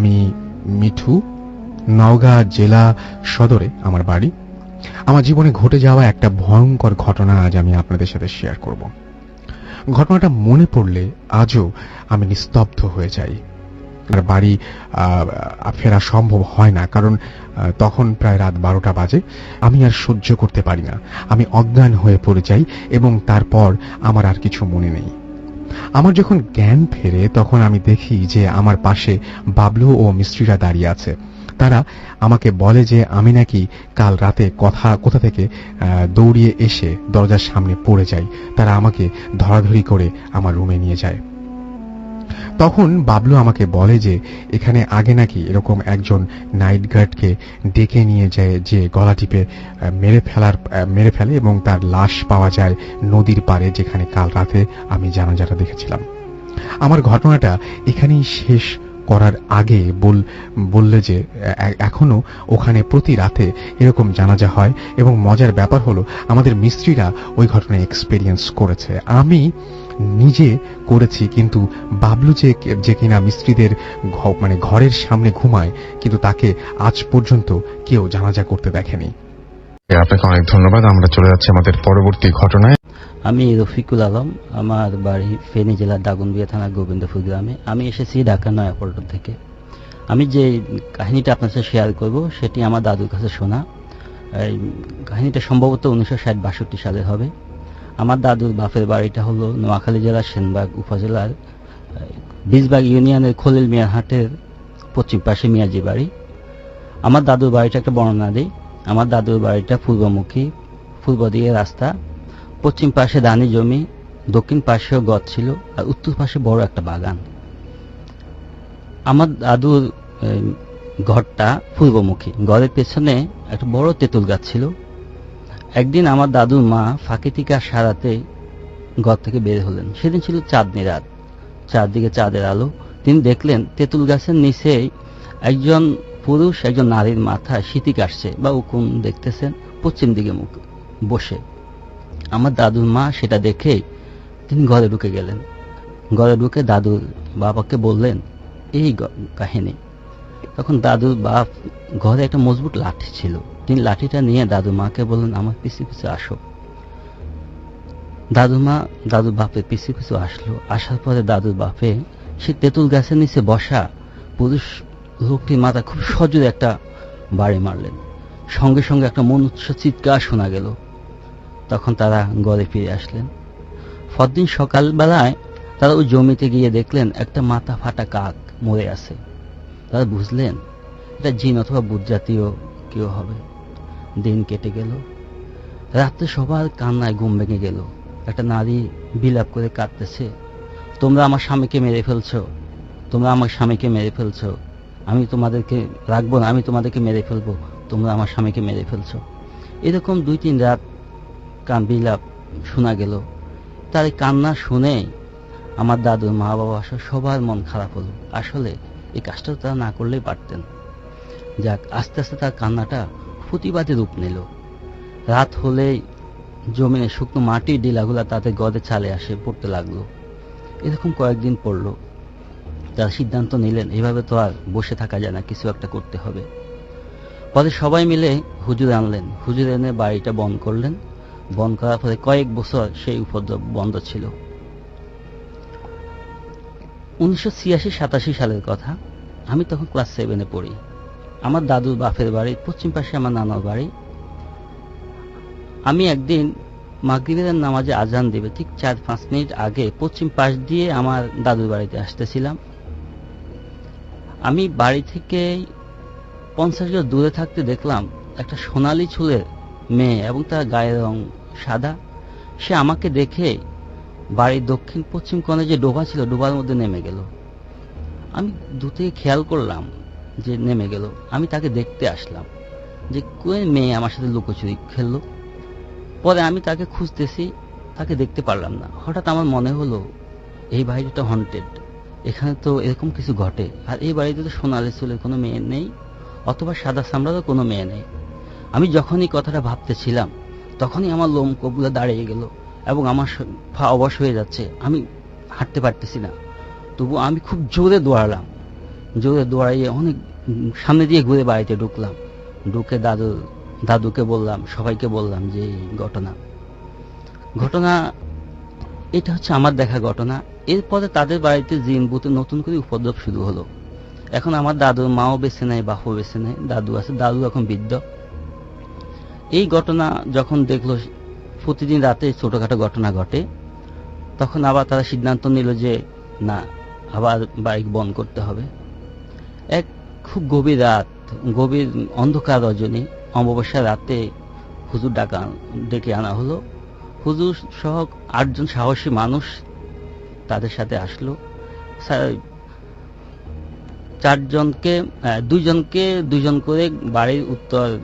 আমি মিঠু, নওগাঁ জেলা সদরে আমার বাড়ি। আমার জীবনে ঘটে যাওয়া একটা ভয়ঙ্কর ঘটনা আজ আমি আপনাদের সাথে শেয়ার করব। ঘটনাটা মনে পড়লে আজও আমি নিস্তব্ধ হয়ে যাই। আমার বাড়ি ফেরা সম্ভব হয় না, কারণ তখন প্রায় রাত বারোটা বাজে। আমি আর সহ্য করতে পারি না। আমি অজ্ঞান হয়ে পড়ে যাই এবং তারপর আমার আর কিছু মনে নেই। আমার যখন জ্ঞান ফেরে, তখন আমি দেখি যে আমার পাশে বাবলু ও মিস্ত্রিরা দাঁড়িয়ে আছে। তারা আমাকে বলে যে, আমি নাকি কাল রাতে কথা, কোথা থেকে দৌড়িয়ে এসে দরজার সামনে পড়ে যাই। তারা আমাকে ধরাধরি করে আমার রুমে নিয়ে যায়। তখন বাবলু আমাকে বলে যে, এখানে আগে নাকি এরকম একজন নাইট গার্ডকে ডেকে নিয়ে যায় যে গলা টিপে মেরে ফেলার মেরে ফেলে এবং তার লাশ পাওয়া যায় নদীর পাড়ে যেখানে কাল রাতে আমি জানাজাটা দেখেছিলাম। আমার ঘটনাটা এখানেই শেষ করার আগে বল, বললে যে এখনও ওখানে প্রতি রাতে এরকম জানাজা হয় এবং মজার ব্যাপার হলো, আমাদের মিস্ত্রিরা ওই ঘটনা এক্সপেরিয়েন্স করেছে। আমি নিজে করেছি কিন্তু বাবলু যে যে কিনা মিস্ত্রিদের মানে ঘরের সামনে ঘুমায় কিন্তু তাকে আজ পর্যন্ত কেউ জানাজা করতে দেখেনি। আপনাকে অনেক ধন্যবাদ। আমরা চলে যাচ্ছি আমাদের পরবর্তী ঘটনায়। আমি রফিকুল আলম। আমার বাড়ি ফেনী জেলার দাগনবিয়া থানার গোবিন্দপুর গ্রামে। আমি এসেছি ঢাকা নয়াপল্টন থেকে। আমি যে কাহিনীটা আপনার সাথে শেয়ার করব সেটি আমার দাদুর কাছে শোনা। এই কাহিনীটা সম্ভবত উনিশশো ষাট বাষট্টি সালে হবে। আমার দাদুর বাপের বাড়িটা হলো নোয়াখালী জেলার সেনবাগ উপজেলার, বীজবাগ ইউনিয়নের খলিল মিয়া হাটের পশ্চিম পাশে মিয়াজি বাড়ি। আমার দাদুর বাড়িটা একটা বর্ণনা দিই। আমার দাদুর বাড়িটা পূর্বমুখী, পূর্ব দিকে রাস্তা। পশ্চিম পাশে ধানি জমি, দক্ষিণ পাশেও গদ ছিল আর উত্তর পাশে বড় একটা বাগান। আমার দাদুর ঘরটা পূর্বমুখী। ঘরের পেছনে একটা বড় তেঁতুল গাছ ছিল। একদিন আমার দাদুর মা ফাঁকি থেকে সারাতে ঘর থেকে বের হলেন। সেদিন ছিল চাঁদনি রাত। চারদিকে চাঁদের আলো। তিনি দেখলেন তেঁতুল গাছের নিচেই একজন পুরুষ, একজন নারীর মাথায় শীতি কাটছে বা উকুন দেখতেছেন পশ্চিম দিকে মুখ বসে। আমার দাদুর মা সেটা দেখে তিনি ঘরে ঢুকে গেলেন। ঘরে ঢুকে দাদুর বাবাকে বললেন, এই কাহিনী। তখন দাদুর বাপ ঘরে একটা মজবুত লাঠি ছিল। তিনি লাঠিটা নিয়ে দাদু মাকে বললেন, আমার পিছু পিছু আসো। দাদু মা দাদুর বাপের পিছু পিছু আসলো। আসার পরে দাদুর বাপে, সে তেঁতুল গাছের নিচে বসা পুরুষ লোকটির মাথা খুব সজোরে একটা বাড়ি মারলেন। সঙ্গে সঙ্গে একটা মনুষ্য চিৎকার শোনা গেল। তখন তারা ঘরে ফিরে আসলেন। পরদিন সকালবেলায় তারা ওই জমিতে গিয়ে দেখলেন, একটা মাথা ফাটা কাক মরে আছে। তারা বুঝলেন এটা জিন অথবা বুধ জাতীয় কেউ হবে। দিন কেটে গেল। রাত্রে সবার কান্নায় ঘুম ভেঙে গেল। একটা নারী বিলাপ করে কাঁদতেছে, তোমরা আমার স্বামীকে মেরে ফেলছো। তোমরা আমার স্বামীকে মেরে ফেলছো। আমি তোমাদেরকে রাখব না, আমি তোমাদেরকে মেরে ফেলব। তোমরা আমার স্বামীকে মেরে ফেলছো। এরকম দুই তিন রাত কান বিলাপ শোনা গেল। তার কান্না শুনে আমার দাদুর মা বাবা সবার মন খারাপ হলো। আসলে এই কাজটা তারা না করলেই পারতেন। যাক, আস্তে আস্তে তার কান্নাটা প্রতিবাদী রূপ নিল। রাত হলেই জমিনে শুকনো মাটির ডিলাগুলা তাতে গদে চালে আসে, পড়তে লাগল। এরকম কয়েকদিন পড়ল। তারা সিদ্ধান্ত নিলেন, এভাবে তো আর বসে থাকা যায় না, কিছু একটা করতে হবে। পরে সবাই মিলে হুজুর আনলেন। হুজুর এনে বাড়িটা বন্ধ করলেন। বন্ধ করার পরে কয়েক বছর সেই উপদ্রব বন্ধ ছিল। উনিশশো ছিয়াশি, সাতাশি সালের কথা। আমি তখন ক্লাস সেভেনে পড়ি। আমার দাদুর বাপের বাড়ি, পশ্চিম পাশে আমার নানার বাড়ি। আমি একদিন মাগরিবের নামাজে আজান দেবে ঠিক চার পাঁচ মিনিট আগে পশ্চিম পাশ দিয়ে আমার দাদুর বাড়িতে আসতেছিলাম। আমি বাড়ি থেকে পঞ্চাশ গজ দূরে থাকতে দেখলাম একটা সোনালী চুলের মেয়ে এবং তার গায়ের রং সাদা। সে আমাকে দেখে বাড়ির দক্ষিণ পশ্চিম কোণে যে ডোবা ছিল, ডোবার মধ্যে নেমে গেল। আমি দুতে খেয়াল করলাম যে নেমে গেল। আমি তাকে দেখতে আসলাম যে কোন মেয়ে আমার সাথে লুকোচুরি খেললো। পরে আমি তাকে খুঁজতেছি, তাকে দেখতে পারলাম না। হঠাৎ আমার মনে হলো, এই বাড়িটা হন্টেড এখানে তো এরকম কিছু ঘটে। আর এই বাড়িতে তো সোনালি চুলের কোনো মেয়ে নেই, অথবা সাদা সামড়ারও কোনো মেয়ে নেই। আমি যখনই কথাটা ভাবতেছিলাম, তখনই আমার লোম কবুলে দাঁড়িয়ে গেল। এবং আমার পা অবশ হয়ে যাচ্ছে। আমি হাঁটতে পারতেছি না। তবু আমি খুব জোরে দৌড়ালাম। জোরে দৌড়াইয়ে অনেক সামনে দিয়ে ঘুরে বাড়িতে ঢুকলাম। ঢুকে দাদু, দাদুকে বললাম, সবাইকে বললাম যে ঘটনা। ঘটনা, এটা হচ্ছে আমার দেখা ঘটনা। এরপরে তাদের বাড়িতে জিন বুতে নতুন করে উপদ্রব শুরু হলো। এখন আমার দাদুর মাও বেছে নেয়, বাপও বেছে নেয়, দাদু আছে, দাদু এখন বৃদ্ধ। এই ঘটনা যখন দেখল প্রতিদিন রাতে ছোটখাটো ঘটনা ঘটে। তখন আবার তারা সিদ্ধান্ত নিল যে, না, আবার বাইক বন্ধ করতে হবে। এক খুব গভীর রাত, গভীর অন্ধকার রজনী, অমাবস্যা রাতে হুজুর ডাকা, ডেকে আনা হলো। হুজুর সহ আটজন সাহসী মানুষ তাদের সাথে আসলো। চারজনকে দুইজনকে, দুইজন করে বাড়ির উত্তর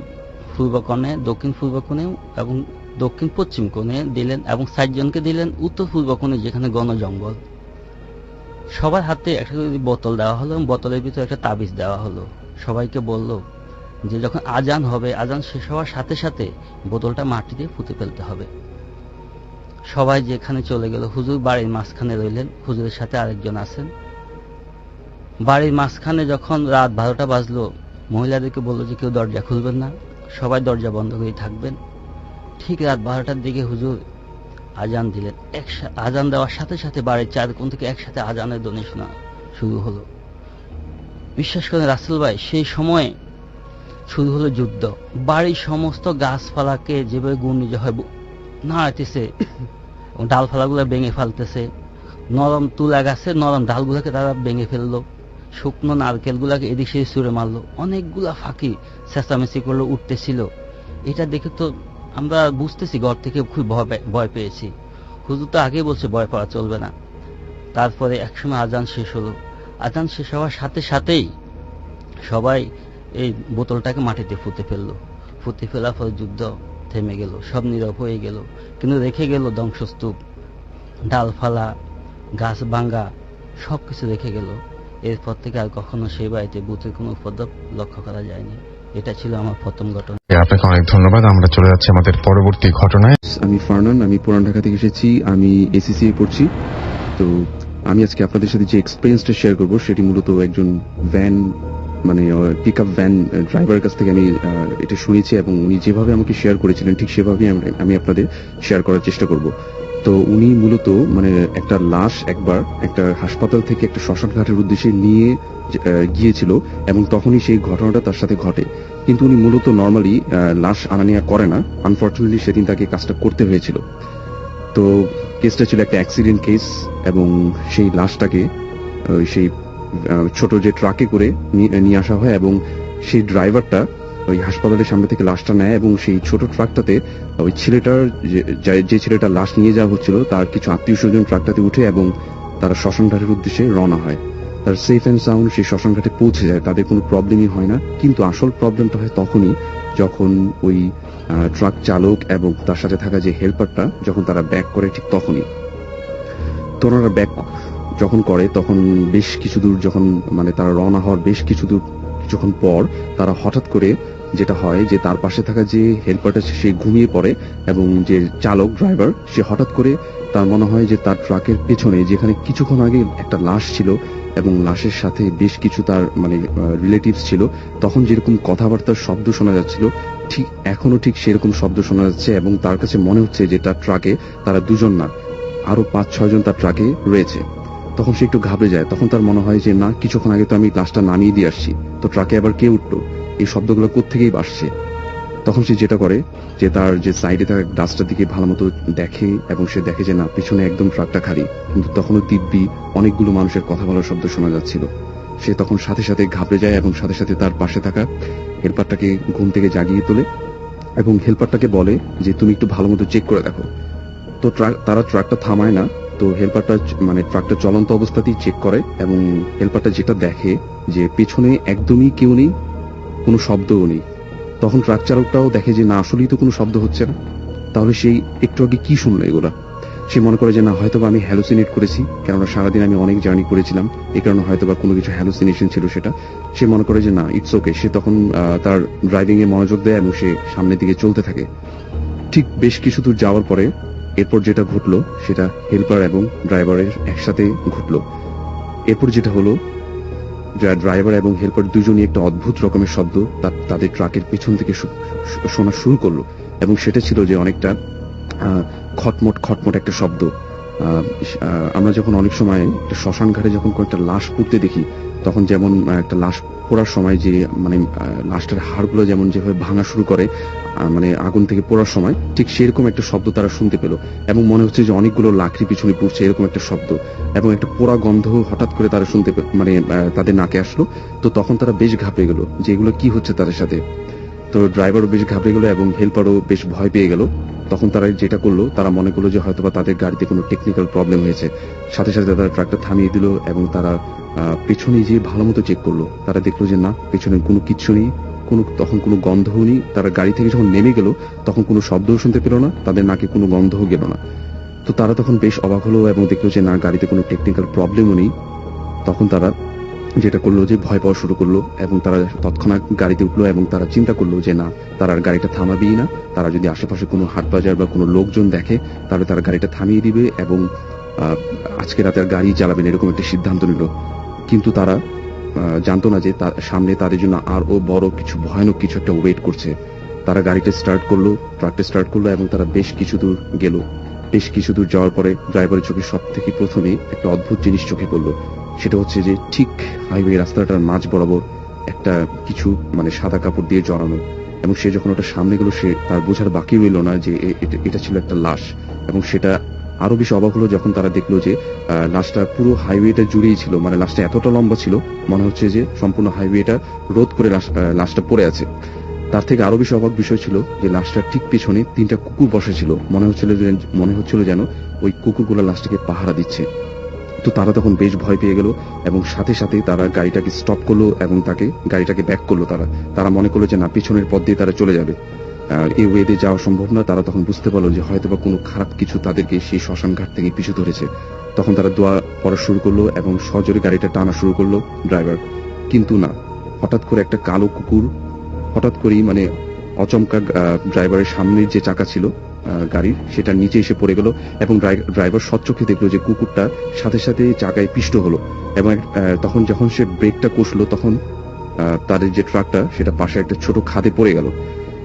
পূর্ব কোণে দক্ষিণ পূর্ব কোণে এবং দক্ষিণ পশ্চিম কোণে দিলেন এবং চারজনকে দিলেন, উত্তর পূর্ব কোণে যেখানে ঘন জঙ্গল সবার হাতে একটা বোতল দেওয়া হলো এবং বোতলের ভিতরে একটা তাবিজ দেওয়া হলো। সবাইকে বলল যে যখন আজান হবে, আজান শেষ হওয়ার সাথে সাথে বোতলটা মাটিতে পুঁতে ফেলতে হবে। সবাই যেখানে চলে গেল, হুজুর বাড়ির মাঝখানে রইলেন, হুজুরের সাথে আরেকজন আছেন। বাড়ির মাঝখানে যখন রাত বারোটা বাজলো, মহিলাদেরকে বলল যে কেউ দরজা খুলবেন না, সবাই দরজা বন্ধ করে থাকবেন। ঠিক রাত বারোটার দিকে হুজুর আজান দিলেন। একসা আজান দেওয়ার সাথে সাথে বাড়ির চার কোণ থেকে একসাথে আজানের ধ্বনি শোনা শুরু হলো। বিশ্বাস করেন রাসেল ভাই, সেই সময়ে শুরু হলো যুদ্ধ। বাড়ির সমস্ত গাছপালাকে যেভাবে ঘূর্ণিঝড় হয় নাড়াইতেছে এবং ডালপালাগুলো ভেঙে ফেলতেছে। নরম তুলা গাছে নরম ডালগুলোকে তারা ভেঙে ফেলল। শুকনো নারকেলগুলাকে এদিক সেদিক ছুঁড়ে মারলো। অনেকগুলা ফাঁকি চেঁচামেচি করল, উঠতেছিল। এটা দেখে তো আমরা বুঝতেছি ঘর থেকে খুব ভয় পেয়েছি। হুজুর তো আগেই বলছে ভয় পাওয়া চলবে না। তারপরে একসময় আজান শেষ হলো। আজান শেষ হওয়ার সাথে সাথেই সবাই এই বোতলটাকে মাটিতে ফুতে ফেলল। ফুতে ফেলার পর যুদ্ধ থেমে গেল, সব নীরব হয়ে গেল। কিন্তু রেখে গেল ধ্বংসস্তূপ, ডালফালা, গাছ ভাঙ্গা সব কিছু রেখে গেল। এরপর থেকে আর কখনো সেই বাড়িতে বুথের কোনো উপদ্রব লক্ষ্য করা যায়নি। এটা ছিল আমার প্রথম ঘটনা। আপনাকে অনেক ধন্যবাদ। আমরা চলে যাচ্ছি আমাদের পরবর্তী ঘটনায়। আমি ফারনান আমি পুরান ঢাকা থেকে এসেছি আমি এসিসি পড়ছি। তো আমি আজকে আপনাদের সাথে যে এক্সপিরিয়েন্সটা শেয়ার করব সেটি মূলত একজন ভ্যান মানে পিক আপ ভ্যান ড্রাইভারের কাছ থেকে আমি আহ, এটা শুনেছি এবং উনি যেভাবে আমাকে শেয়ার করেছিলেন ঠিক সেভাবেই আমি আপনাদের শেয়ার করার চেষ্টা করব। তো উনি মূলত মানে একটা লাশ একবার একটা হাসপাতাল থেকে একটা শ্মশান ঘাটের উদ্দেশ্যে নিয়ে গিয়েছিল এবং তখনই সেই ঘটনাটা তার সাথে ঘটে। কিন্তু উনি মূলত নর্মালি লাশ আনা নেওয়া করে না। আনফর্চুনেটলি সেদিন তাকে কাজটা করতে হয়েছিল। তো কেসটা ছিল একটা অ্যাক্সিডেন্ট কেস এবং সেই লাশটাকে সেই ছোট যে ট্রাকে করে নিয়ে আসা হয় এবং সেই ড্রাইভারটা ওই হাসপাতালের সামনে থেকে লাশটা নেয় এবং সেই ছোট ট্রাকটাতে ওই ছেলেটার যে- ছেলেটার লাশ নিয়ে যাওয়া হচ্ছিল, তার কিছু আত্মীয় স্বজন ট্রাকটাতে উঠে এবং তারা শ্মশান ঘাটের উদ্দেশ্যে রওনা হয়। তার সেফ অ্যান্ড সাউন্ড সেই শ্মশান ঘাটে পৌঁছে যায়, তাদের কোনো প্রবলেমই হয় না। কিন্তু আসল প্রবলেমটা হয় তখনই যখন ওই ট্রাক চালক এবং তার সাথে থাকা যে হেল্পারটা যখন তারা ব্যাক করে ঠিক তখনই। তো ওনারা ব্যাক যখন করে, তখন বেশ কিছু দূর যখন মানে তারা রওনা হওয়ার বেশ কিছু দূর, কিছুক্ষণ পর তারা হঠাৎ করে যেটা হয় যে তার পাশে থাকা যে হেল্পারটা, সে ঘুমিয়ে পড়ে এবং যে চালক, ড্রাইভার, সে হঠাৎ করে তার মনে হয় যে তার ট্রাকের পেছনে যেখানে কিছুক্ষণ আগে একটা লাশ ছিল এবং লাশের সাথে বেশ কিছু তার মানে রিলেটিভস ছিল, তখন যেরকম কথাবার্তার শব্দ শোনা যাচ্ছিল, ঠিক এখনও ঠিক সেরকম শব্দ শোনা যাচ্ছে এবং তার কাছে মনে হচ্ছে যে তার ট্রাকে তারা দুজন না আরও পাঁচ, ছয় জন তার ট্রাকে রয়েছে। তখন সে একটু ঘাবড়ে যায়, তখন তার মনে হয় যে, না, কিছুক্ষণ আগে তো আমি লাশটা নামিয়ে দিয়ে আসছি। তো ট্রাকে আবার কে উঠল? এই শব্দগুলো কোত্থেকেই আসছে? তখন সে যেটা করে, যে তার যে সাইডে থাকা গাছটার দিকে ভালো মতো দেখে এবং সে দেখে যে না, পিছনে একদম ট্রাকটা খালি। কিন্তু তখনও দিব্যি অনেকগুলো মানুষের কথা বলার শব্দ শোনা যাচ্ছিল। সে তখন সাথে সাথে ঘাবড়ে যায় এবং সাথে সাথে তার পাশে থাকা হেলপারটাকে ঘুম থেকে জাগিয়ে তোলে এবং হেলপারটাকে বলে যে, তুমি একটু ভালো মতো চেক করে দেখো। তো ট্রাক- তারা ট্রাকটা থামায় না, তো হেলপারটা মানে ট্রাকটা চলন্ত অবস্থাতেই চেক করে এবং হেলপারটা যেটা দেখে যে, পেছনে একদমই কেউ নেই কোনো শব্দও নেই। তখন ট্রাক চালকটাও দেখে যে না, আসলেই তো কোনো শব্দ হচ্ছে না। তাহলে সেই একটু আগে কি শুনলো এগুলা? সে মনে করে যে না হয়তো আমি হ্যালোসিনেট করেছি, কেননা সারাদিন আমি অনেক জার্নি করেছিলাম এই কারণে হয়তো বা কোনো কিছু হ্যালোসিনেশন ছিল সেটা। সে মনে করে যে না ইটস ওকে সে তখন তার ড্রাইভিং এ মনোযোগ দেয় এবং সে সামনের দিকে চলতে থাকে। ঠিক বেশ কিছু দূর যাওয়ার পরে, এরপর যেটা ঘটলো, সেটা হেল্পার এবং ড্রাইভারের একসাথে ঘটলো। এরপর যেটা হলো ড্রা- ড্রাইভার এবং হেল্পার দুজনই একটা অদ্ভুত রকমের শব্দ তাদের ট্রাকের পেছন থেকে শোনা শুরু করল। এবং সেটা ছিল যে অনেকটা খটমট খটমট একটা শব্দ। আমরা যখন অনেক সময় শ্মশান ঘাটে যখন কয়েকটা লাশ পুড়তে দেখি, তখন যেমন একটা লাশ পোড়ার সময় যে মানে লাশটার হাড়গুলো যেমন যেভাবে ভাঙা শুরু করে মানে আগুন থেকে পোড়ার সময়, ঠিক সেরকম একটা শব্দ তারা শুনতে পেল। এবং মনে হচ্ছে যে অনেকগুলো লাকড়ি পিছনে পড়ছে, এরকম একটা শব্দ। এবং একটা পোড়া গন্ধ হঠাৎ করে তারা শুনতে মানে তাদের নাকে আসলো। তো তখন তারা বেশ ঘাবড়ে গেল যে এগুলো কি হচ্ছে তাদের সাথে। তো ড্রাইভারও বেশ ঘাবড়ে গেল এবং হেল্পারও বেশ ভয় পেয়ে গেল। তখন তারা যেটা করল, তারা মনে করল যে হয়তোবা তাদের গাড়িতে কোনো টেকনিক্যাল প্রবলেম হয়েছে। সাথে সাথে তারা ট্রাকটা থামিয়ে দিল এবং তারা পেছনে যে ভালো মতো চেক করল। তারা দেখল যে না, পেছনে কোনো কিচ্ছু নেই, কোনো, তখন কোনো গন্ধও নেই। তারা গাড়ি থেকে যখন নেমে গেল, তখন কোনো শব্দও শুনতে পেল না, তাদের নাকে কোনো গন্ধও গেল না। তো তারা তখন বেশ অবাক হলো এবং দেখল যে না, গাড়িতে কোনো টেকনিক্যাল প্রবলেমও নেই। তখন তারা যেটা করল যে ভয় পাওয়া শুরু করল এবং তারা তৎক্ষণাৎ গাড়িতে উঠল এবং তারা চিন্তা করল যে না, তারা আর গাড়িটা থামাবেই না। তারা যদি আশেপাশে কোনো হাট বাজার বা কোনো লোকজন দেখে, তাহলে তারা গাড়িটা থামিয়ে দিবে এবং আজকে রাতে আর গাড়ি চালাবেন এরকম একটা সিদ্ধান্ত নিল। কিন্তু তারা জানতো না যে তার সামনে তাদের জন্য আরও বড় কিছু ভয়ানক কিছু একটা ওয়েট করছে। তারা গাড়িটা স্টার্ট করল ট্রাকটা স্টার্ট করল এবং তারা বেশ কিছু দূর গেল। বেশ কিছু দূর যাওয়ার পরে ড্রাইভারের চোখে সব থেকে প্রথমে একটা অদ্ভুত জিনিস চোখে পড়ল। সেটা হচ্ছে যে ঠিক হাইওয়ে রাস্তাটার মাঝ বরাবর একটা কিছু মানে সাদা কাপড় দিয়ে জড়ানো এবং সে যখন ওটা সামনে গেল, সে তার বোঝার বাকি রইল না যে এটা- ছিল একটা লাশ এবং সেটা আরও বেশি অবাক হলো যখন তারা দেখল যে লাশটা পুরো হাইওয়েটা জুড়েই ছিল মানে লাশটা এতটা লম্বা ছিল, মনে হচ্ছে যে সম্পূর্ণ হাইওয়েটা রোধ করে লাশটা পড়ে আছে। তার থেকে আরও বেশি অবাক বিষয় ছিল যে লাশটার ঠিক পিছনে তিনটা কুকুর বসে ছিল। মনে হচ্ছিল মনে হচ্ছিল যেন ওই কুকুরগুলো লাশটাকে পাহারা দিচ্ছে। তো তারা তখন বেশ ভয় পেয়ে গেল এবং সাথে সাথে তারা গাড়িটাকে স্টপ করল এবং তাকে, গাড়িটাকে ব্যাক করল তারা। তারা মনে করল যে না, পিছনের পথ দিয়ে তারা চলে যাবে। এই ওয়েতে যাওয়া সম্ভব না। তারা তখন বুঝতে পারল যে হয়তোবা কোনো খারাপ কিছু তাদেরকে সেই শ্মশান ঘাট থেকে পিছু ধরেছে। তখন তারা দোয়া পড়া শুরু করল এবং সজোরে গাড়িটা টানা শুরু করল ড্রাইভার কিন্তু না, হঠাৎ করে একটা কালো কুকুর, হঠাৎ করেই মানে অচমকা ড্রাইভারের সামনের যে চাকা ছিল গাড়ির সেটা নিচে এসে পড়ে গেল এবং ড্রাইভার সচ্চোখে দেখল যে কুকুরটা সাথে সাথে চাকায় পিষ্ট হলো এবং তখন যখন সে ব্রেকটা কষলো তখন তাদের যে ট্রাকটা, সেটা পাশে একটা ছোট খাদে পড়ে গেল।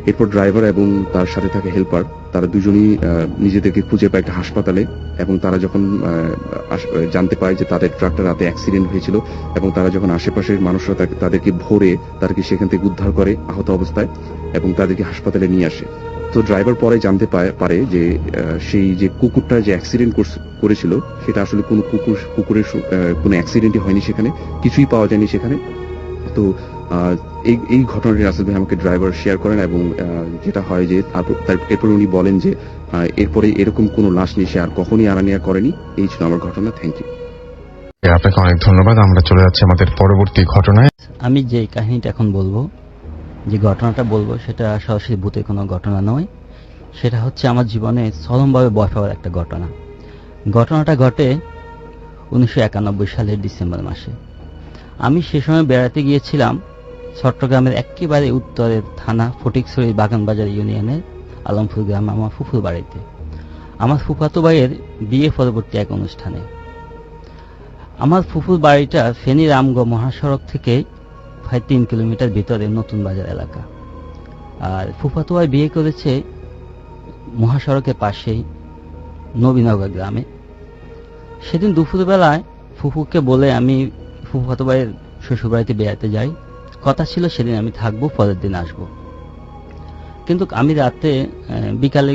এরপর ড্রাইভার এবং তার সাথে থাকা হেল্পার, তারা দুজনেই নিজেদেরকে খুঁজে পায় একটা হাসপাতালে এবং তারা যখন জানতে পায় যে তাদের ট্রাকটা রাতে অ্যাক্সিডেন্ট হয়েছিল এবং তারা যখন আশেপাশের মানুষরা তাদেরকে ভোরে তাদেরকে সেখান থেকে উদ্ধার করে আহত অবস্থায় এবং তাদেরকে হাসপাতালে নিয়ে আসে। তো ড্রাইভার পরে জানতে পারে যে সেই যে কুকুরটা যে অ্যাক্সিডেন্ট করেছিল সেটা আসলে কোনো কুকুর কুকুরের কোনো অ্যাক্সিডেন্টই হয়নি সেখানে কিছুই পাওয়া যায়নি সেখানে। তো এই এই ঘটনাটি রাসেল ভাই আমাকে ড্রাইভার শেয়ার করেন এবং আহ, যেটা হয় যে এরপরে উনি বলেন যে এরপরে এরকম কোনো লাশ নিয়ে সে আর কখনই আনানিয়া করেনি। এই ছিল আমার ঘটনা। থ্যাংক ইউ আপনাকে অনেক ধন্যবাদ। আমরা চলে যাচ্ছি আমাদের পরবর্তী ঘটনায়। আমি যে কাহিনীটা এখন বলব যে ঘটনাটা বলব, সেটা সরাসরি ভূতের কোনো ঘটনা নয়। সেটা হচ্ছে আমার জীবনে চরমভাবে বয় পাওয়ার একটা ঘটনা। ঘটনাটা ঘটে উনিশশো একানব্বই সালের ডিসেম্বর মাসে। আমি সে সময় বেড়াতে গিয়েছিলাম চট্টগ্রামের একেবারে উত্তরের থানা ফটিকছড়ি বাগানবাজার ইউনিয়নের আলমপুর গ্রামে, আমার ফুফুর বাড়িতে। আমার ফুফাতো ভাইয়ের বিয়ে পরবর্তী এক অনুষ্ঠানে। আমার ফুফুর বাড়িটা ফেনী রামগড় মহাসড়ক থেকে প্রায় তিন কিলোমিটার ভিতরে নতুন বাজার এলাকা। আর ফুফাতো বিয়ে করেছে মহাসড়কের পাশেই, নবীনগর গ্রামে। সেদিন দুপুরবেলায় ফুফুকে বলে আমি ফুফাতো শ্বশুরবাড়িতে বেড়াতে যাই। কথা ছিল সেদিন আমি থাকব, পরের দিন আসব। কিন্তু আমি রাতে বিকালে